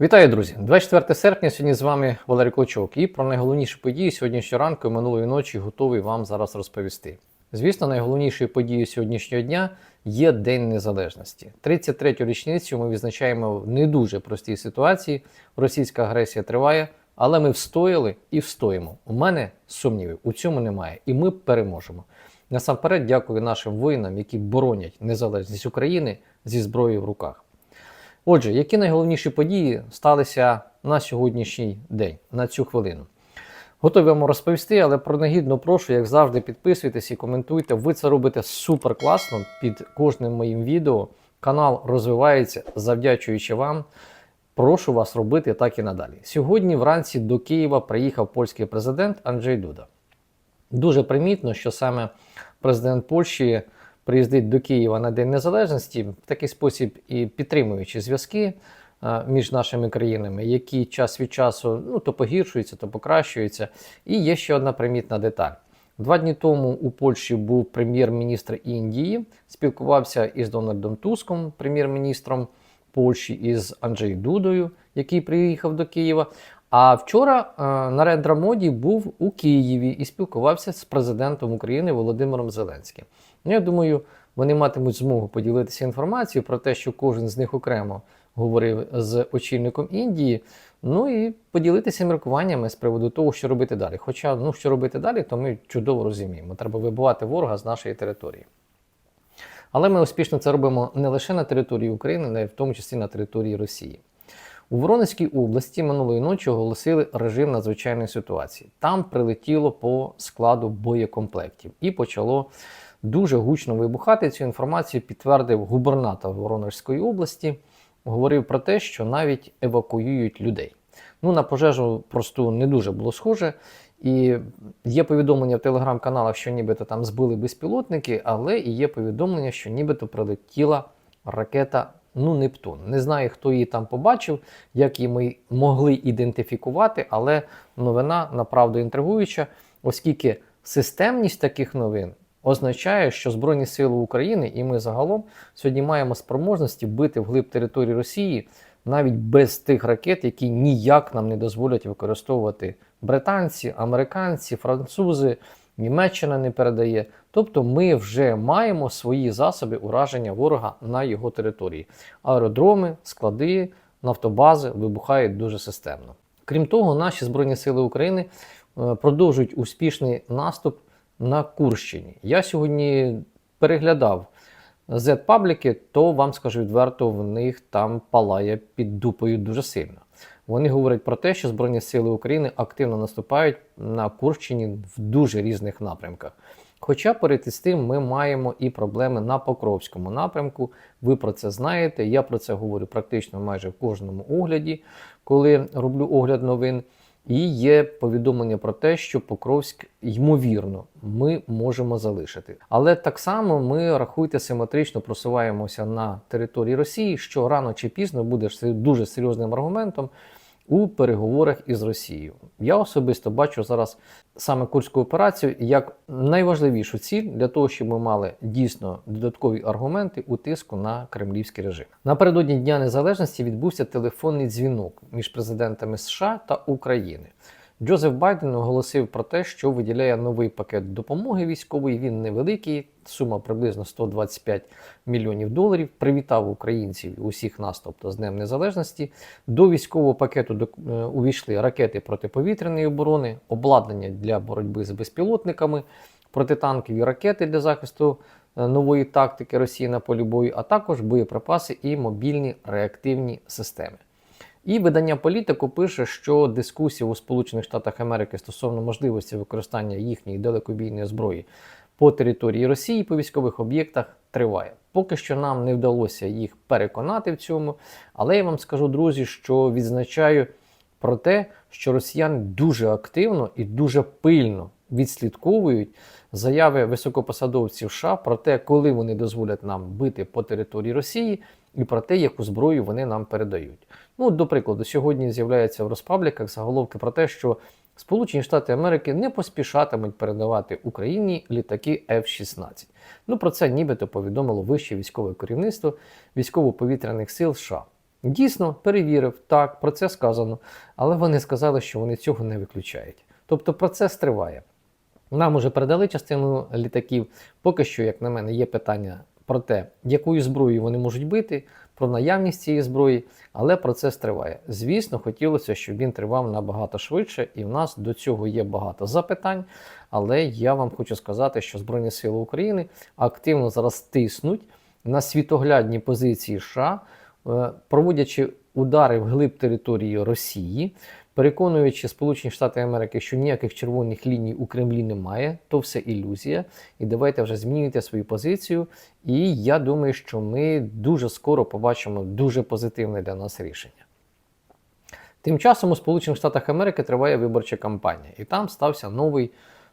Вітаю, друзі! 24 серпня. Сьогодні з вами Валерій Клочок. І про найголовніші події сьогоднішнього ранку і минулої ночі готовий вам зараз розповісти. Звісно, найголовнішою подією сьогоднішнього дня є День Незалежності. 33-ю річницю ми відзначаємо в не дуже простій ситуації. Російська агресія триває, але ми встояли і встоїмо. У мене сумнівів у цьому немає, і ми переможемо. Насамперед, дякую нашим воїнам, які боронять незалежність України зі зброєю в руках. Отже, які найголовніші події сталися на сьогоднішній день, на цю хвилину? Готові вам розповісти, але принагідно прошу, як завжди, підписуйтесь і коментуйте. Ви це робите супер класно під кожним моїм відео. Канал розвивається, завдячуючи вам. Прошу вас робити так і надалі. Сьогодні вранці до Києва приїхав польський президент Анджей Дуда. Дуже примітно, що саме президент Польщі приїздить до Києва на День Незалежності, в такий спосіб і підтримуючи зв'язки е, між нашими країнами, які час від часу ну, то погіршуються, то покращуються. І є ще одна примітна деталь. Два дні тому у Польщі був прем'єр-міністр Індії, спілкувався із Дональдом Туском, прем'єр-міністром Польщі, із Анджей Дудою, який приїхав до Києва. А вчора е, Нарендра Моді був у Києві і спілкувався з президентом України Володимиром Зеленським. Ну, я думаю, вони матимуть змогу поділитися інформацією про те, що кожен з них окремо говорив з очільником Індії. Ну і поділитися міркуваннями з приводу того, що робити далі. Хоча, ну що робити далі, то ми чудово розуміємо. Треба вибивати ворога з нашої території. Але ми успішно це робимо не лише на території України, але й в тому числі на території Росії. У Воронезькій області минулої ночі оголосили режим надзвичайної ситуації. Там прилетіло по складу боєкомплектів і почало дуже гучно вибухати. Цю інформацію підтвердив губернатор Воронежської області. Говорив про те, що навіть евакуюють людей. Ну, на пожежу просту не дуже було схоже. І є повідомлення в телеграм-каналах, що нібито там збили безпілотники, але і є повідомлення, що нібито прилетіла ракета ну, Нептун. Не знаю, хто її там побачив, як її ми могли ідентифікувати, але новина направду інтригуюча, оскільки системність таких новин означає, що Збройні Сили України і ми загалом сьогодні маємо спроможності бити вглиб території Росії навіть без тих ракет, які ніяк нам не дозволять використовувати британці, американці, французи. Німеччина не передає. Тобто ми вже маємо свої засоби ураження ворога на його території. Аеродроми, склади, нафтобази вибухають дуже системно. Крім того, наші Збройні Сили України е, продовжують успішний наступ на Курщині. Я сьогодні переглядав Z-пабліки, то вам скажу відверто, в них там палає під дупою дуже сильно. Вони говорять про те, що Збройні Сили України активно наступають на Курщині в дуже різних напрямках. Хоча перед з тим ми маємо і проблеми на Покровському напрямку. Ви про це знаєте. Я про це говорю практично майже в кожному огляді, коли роблю огляд новин. І є повідомлення про те, що Покровськ, ймовірно, ми можемо залишити. Але так само ми рахуйте симетрично просуваємося на території Росії, що рано чи пізно буде дуже серйозним аргументом у переговорах із Росією. Я особисто бачу зараз саме курську операцію як найважливішу ціль для того, щоб ми мали дійсно додаткові аргументи у тиску на кремлівський режим. Напередодні Дня Незалежності відбувся телефонний дзвінок між президентами США та України. Джозеф Байден оголосив про те, що виділяє новий пакет допомоги військової. Він невеликий, сума приблизно 125 мільйонів доларів. Привітав українців усіх нас, тобто з Днем Незалежності. До військового пакету е, увійшли ракети протиповітряної оборони, обладнання для боротьби з безпілотниками, протитанкові ракети для захисту е, нової тактики Росії на полі бою, а також боєприпаси і мобільні реактивні системи. І видання політику пише, що дискусія у Сполучених Штатах Америки стосовно можливості використання їхньої далекобійної зброї по території Росії по військових об'єктах триває. Поки що нам не вдалося їх переконати в цьому, але я вам скажу, друзі, що відзначаю про те, що росіяни дуже активно і дуже пильно відслідковують заяви високопосадовців США про те, коли вони дозволять нам бити по території Росії, і про те, яку зброю вони нам передають. Ну, до прикладу, сьогодні з'являється в розпабліках заголовки про те, що Сполучені Штати Америки не поспішатимуть передавати Україні літаки F-16. Ну про це нібито повідомило вище військове керівництво військово-повітряних сил США. Дійсно, перевірив, так, про це сказано, але вони сказали, що вони цього не виключають. Тобто процес триває. Нам уже передали частину літаків. Поки що, як на мене, є питання про те, якою зброєю вони можуть бити, про наявність цієї зброї, але процес триває. Звісно, хотілося, щоб він тривав набагато швидше, і в нас до цього є багато запитань. Але я вам хочу сказати, що Збройні Сили України активно зараз тиснуть на світоглядні позиції США, е, проводячи удари в глиб території Росії, переконуючи Сполучені Штати Америки, що ніяких червоних ліній у Кремлі немає, то все ілюзія. І давайте вже змінюйте свою позицію. І я думаю, що ми дуже скоро побачимо дуже позитивне для нас рішення. Тим часом у Сполучених Штатах Америки триває виборча кампанія, і там стався новий,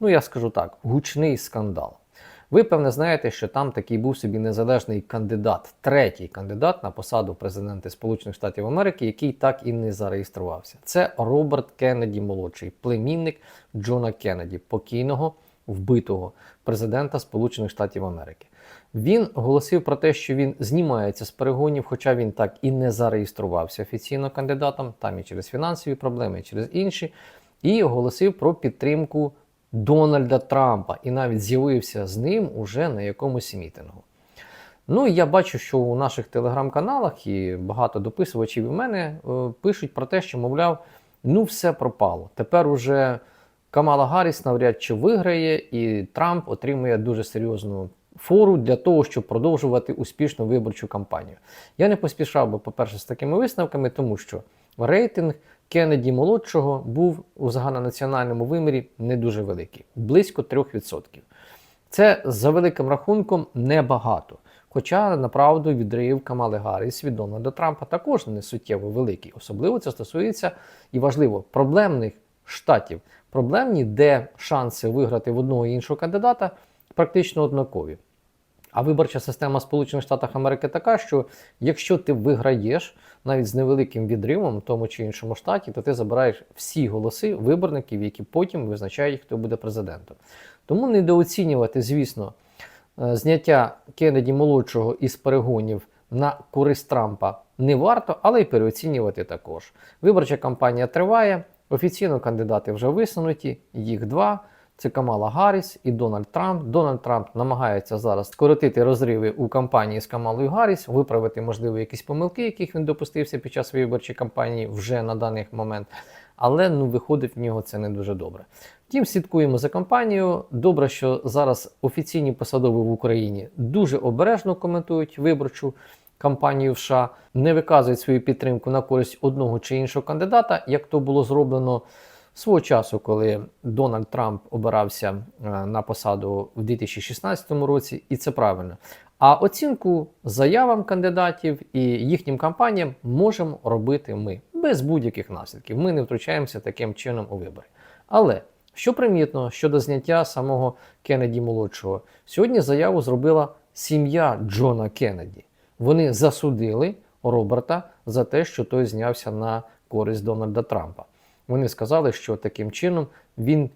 ну я скажу так, гучний скандал. Ви, певне, знаєте, що там такий був собі незалежний кандидат, третій кандидат на посаду президента Сполучених Штатів Америки, який так і не зареєструвався. Це Роберт Кеннеді молодший, племінник Джона Кеннеді, покійного вбитого президента Сполучених Штатів Америки. Він оголосив про те, що він знімається з перегонів, хоча він так і не зареєструвався офіційно кандидатом, там і через фінансові проблеми, і через інші, і оголосив про підтримку Дональда Трампа і навіть з'явився з ним уже на якомусь мітингу. Ну і я бачу, що у наших телеграм-каналах і багато дописувачів і мене е, пишуть про те, що, мовляв, ну все пропало. Тепер уже Камала Гарріс навряд чи виграє, і Трамп отримує дуже серйозну фору для того, щоб продовжувати успішну виборчу кампанію. Я не поспішав би, по-перше, з такими висновками, тому що рейтинг Кеннеді молодшого був у загальнонаціональному вимірі не дуже великий, близько 3%. Це за великим рахунком небагато. Хоча, направду, відрив Камали Гарріс від Дональда Трампа також не суттєво великий. Особливо це стосується і важливо проблемних штатів. Проблемні, де шанси виграти в одного і іншого кандидата практично однакові. А виборча система Сполучених Штатів Америки така, що якщо ти виграєш навіть з невеликим відривом в тому чи іншому штаті, то ти забираєш всі голоси виборників, які потім визначають, хто буде президентом. Тому недооцінювати, звісно, е, зняття Кеннеді молодшого із перегонів на користь Трампа не варто, але й переоцінювати також. Виборча кампанія триває. Офіційно кандидати вже висунуті, їх два. Це Камала Гарріс і Дональд Трамп. Дональд Трамп намагається зараз скоротити розриви у кампанії з Камалою Гарріс, виправити, можливо, якісь помилки, яких він допустився під час виборчої кампанії вже на даний момент. Але ну, виходить в нього це не дуже добре. Втім, слідкуємо за кампанією. Добре, що зараз офіційні посадові в Україні дуже обережно коментують виборчу кампанію в США, не виказують свою підтримку на користь одного чи іншого кандидата, як то було зроблено свого часу, коли Дональд Трамп обирався е, на посаду в 2016 році, і це правильно. А оцінку заявам кандидатів і їхнім кампаніям можемо робити ми без будь-яких наслідків. Ми не втручаємося таким чином у вибори. Але що примітно щодо зняття самого Кеннеді молодшого, сьогодні заяву зробила сім'я Джона Кеннеді. Вони засудили Роберта за те, що той знявся на користь Дональда Трампа. Вони сказали, що таким чином він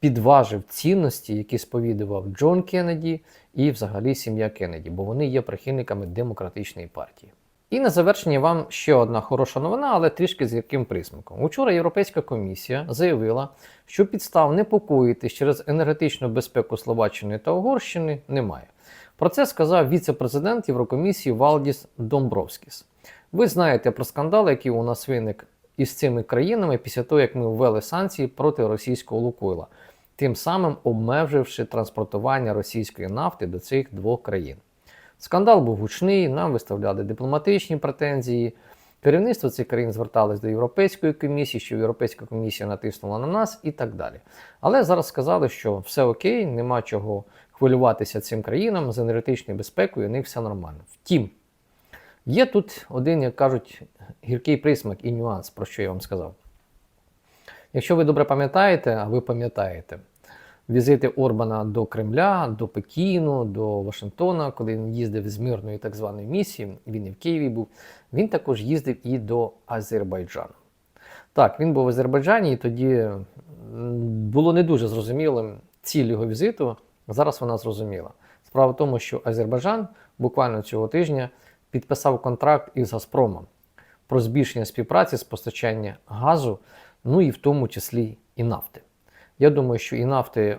підважив цінності, які сповідував Джон Кеннеді і взагалі сім'я Кеннеді, бо вони є прихильниками демократичної партії. І на завершення вам ще одна хороша новина, але трішки з яким присмаком. Учора Європейська комісія заявила, що підстав непокоїтись через енергетичну безпеку Словаччини та Угорщини немає. Про це сказав віце-президент Єврокомісії Валдіс Домбровськіс. Ви знаєте про скандал, який у нас виник із цими країнами після того, як ми ввели санкції проти російського Лукойла, тим самим обмеживши транспортування російської нафти до цих двох країн. Скандал був гучний, нам виставляли дипломатичні претензії. Керівництво цих країн зверталось до Європейської комісії, що Європейська комісія натиснула на нас і так далі. Але зараз сказали, що все окей, нема чого хвилюватися цим країнам з енергетичною безпекою, у них все нормально. Втім, є тут один, як кажуть, гіркий присмак і нюанс, про що я вам сказав. Якщо ви добре пам'ятаєте, а ви пам'ятаєте, візити Орбана до Кремля, до Пекіну, до Вашингтона, коли він їздив з мирної так званої місії, він і в Києві був, він також їздив і до Азербайджану. Так, він був в Азербайджані, і тоді було не дуже зрозумілим ціль його візиту. Зараз вона зрозуміла. Справа в тому, що Азербайджан буквально цього тижня підписав контракт із Газпромом. про збільшення співпраці з постачання газу, ну і в тому числі і нафти. Я думаю, що і нафти е,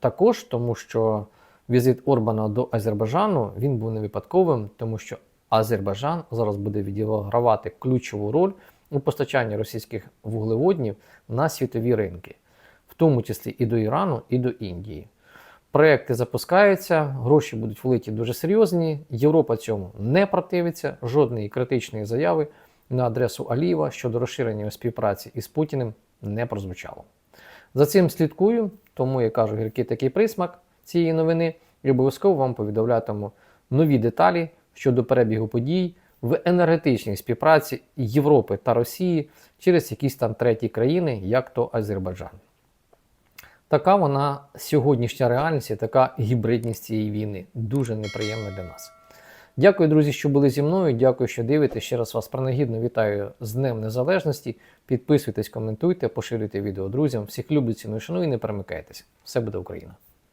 також, тому що візит Орбана до Азербайджану він був не випадковим, тому що Азербайджан зараз буде відігравати ключову роль у постачанні російських вуглеводнів на світові ринки, в тому числі і до Ірану, і до Індії. Проекти запускаються, гроші будуть влиті дуже серйозні. Європа цьому не противиться, жодної критичної заяви на адресу Алієва щодо розширення співпраці із Путіним не прозвучало. За цим слідкую, тому я кажу гіркий такий присмак цієї новини і обов'язково вам повідомлятиму нові деталі щодо перебігу подій в енергетичній співпраці Європи та Росії через якісь там треті країни, як то Азербайджан. Така вона сьогоднішня реальність, і така гібридність цієї війни дуже неприємна для нас. Дякую, друзі, що були зі мною. Дякую, що дивитесь. Ще раз вас принагідно вітаю з Днем Незалежності. Підписуйтесь, коментуйте, поширюйте відео друзям. Всіх люблю, ціную, шаную і не перемикайтесь. Все буде Україна!